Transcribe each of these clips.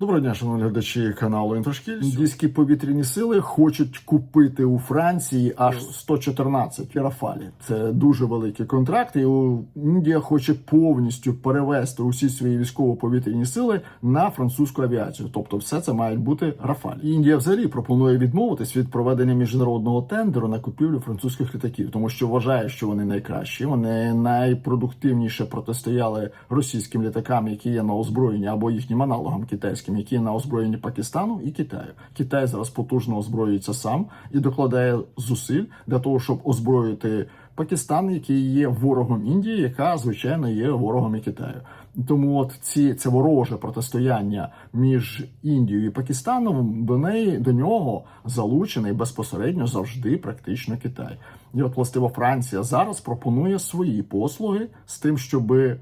Доброго дня, шановні глядачі каналу Інтрошкіль. Індійські повітряні сили хочуть купити у Франції аж 114 рафалі. Це дуже великий контракт. І Індія хоче повністю перевести усі свої військово-повітряні сили на французьку авіацію. Тобто, все це мають бути рафалі. Індія взагалі пропонує відмовитись від проведення міжнародного тендеру на купівлю французьких літаків, тому що вважає, що вони найкращі. Вони найпродуктивніше протистояли російським літакам, які є на озброєнні, або їхнім аналогам китайським, які на озброєнні Пакистану і Китаю. Китай зараз потужно озброюється сам і докладає зусиль для того, щоб озброїти Пакистан, який є ворогом Індії, яка звичайно є ворогом і Китаю. Тому от ці це вороже протистояння між Індією і Пакистаном до неї до нього залучений безпосередньо завжди практично Китай. І от властиво Франція зараз пропонує свої послуги з тим, щоби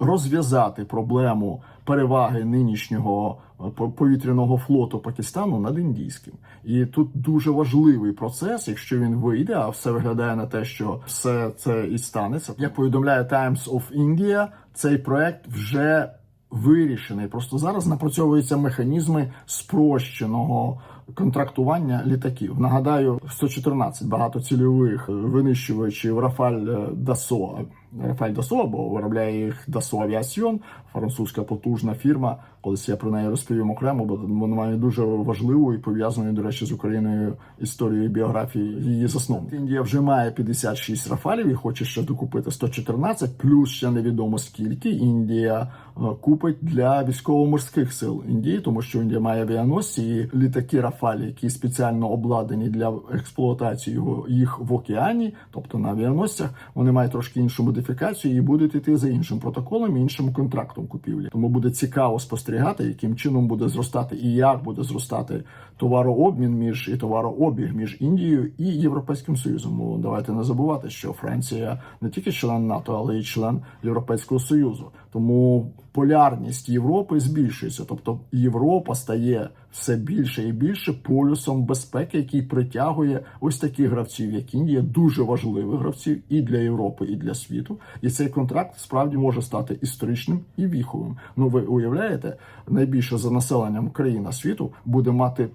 розв'язати проблему переваги нинішнього е, повітряного флоту Пакистану над індійським. І тут дуже важливий процес, якщо він вийде, а все виглядає на те, що все це і станеться. Як повідомляє Times of India, цей проект вже вирішений. Просто зараз напрацьовуються механізми спрощеного контрактування літаків. Нагадаю, 114 багатоцільових винищувачів Рафаль е, Дасо. Рафаль Дасо, або виробляє їх Дасо Авіаціон, французька потужна фірма. Колись я про неї розповім окремо, бо вона має дуже важливу і пов'язану, до речі, з Україною історію і біографії її засновника. Індія вже має 56 рафалів і хоче ще докупити 114, плюс ще невідомо скільки Індія е, купить для військово-морських сил Індії, тому що Індія має авіаносці і літаки Рафалі, які спеціально обладнані для експлуатації їх в океані, тобто на авіаносцях, вони мають трошки іншу модифікацію і будуть йти за іншим протоколом, іншим контрактом купівлі. Тому буде цікаво спостерігати, яким чином буде зростати і як буде зростати товарообмін між і товарообіг між Індією і Європейським Союзом. Бо давайте не забувати, що Франція не тільки член НАТО, але й член Європейського Союзу. Тому полярність Європи збільшується, тобто Європа стає все більше і більше полюсом безпеки, який притягує ось таких гравців, як Індія, дуже важливих гравців і для Європи, і для світу. І цей контракт справді може стати історичним і віховим. Ну ви уявляєте, найбільше за населенням країна світу буде мати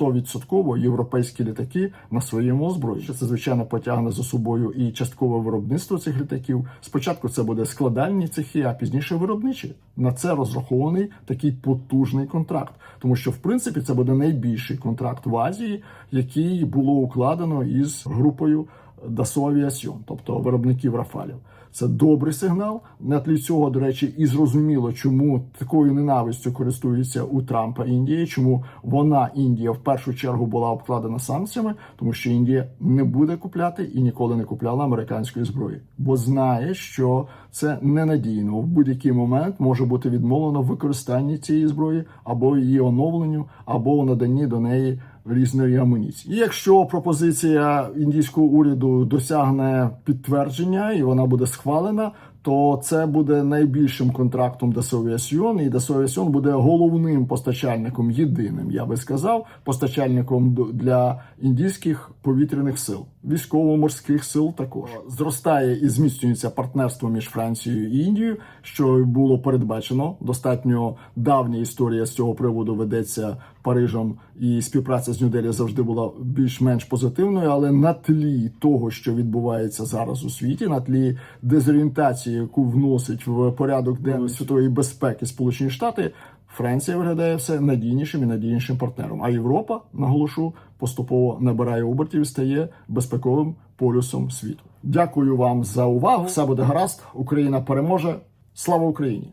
100% європейські літаки на своєму озброєнні. Це звичайно потягне за собою і часткове виробництво цих літаків. Спочатку це буде складальні цехи, а пізніше виробничі. На це розрахований такий потужний контракт, тому що в принципі це буде найбільший контракт в Азії, який було укладено із групою Aviation, тобто виробників Рафалів. Це добрий сигнал. На тлі цього, до речі, і зрозуміло, чому такою ненавистю користується у Трампа Індія, чому вона Індія в першу чергу була обкладена санкціями, тому що Індія не буде купляти і ніколи не купляла американської зброї, бо знає, що це ненадійно. В будь-який момент може бути відмовлено в використанні цієї зброї або її оновленню, або наданні до неї різної амуніції. І якщо пропозиція індійського уряду досягне підтвердження і вона буде схвалена, то це буде найбільшим контрактом Aviation, і Dassault буде головним постачальником, єдиним, я би сказав, постачальником для індійських повітряних сил, військово-морських сил також зростає і зміцнюється партнерство між Францією і Індією, що було передбачено. Достатньо давня історія з цього приводу ведеться Парижем, і співпраця з Нью-Делі завжди була більш-менш позитивною, але на тлі того, що відбувається зараз у світі, на тлі дезорієнтації, яку вносить в порядок денний світової безпеки Сполучені Штати. Франція виглядає все надійнішим і надійнішим партнером. А Європа, наголошу, поступово набирає обертів і стає безпековим полюсом світу. Дякую вам за увагу. Все буде гаразд. Україна переможе. Слава Україні!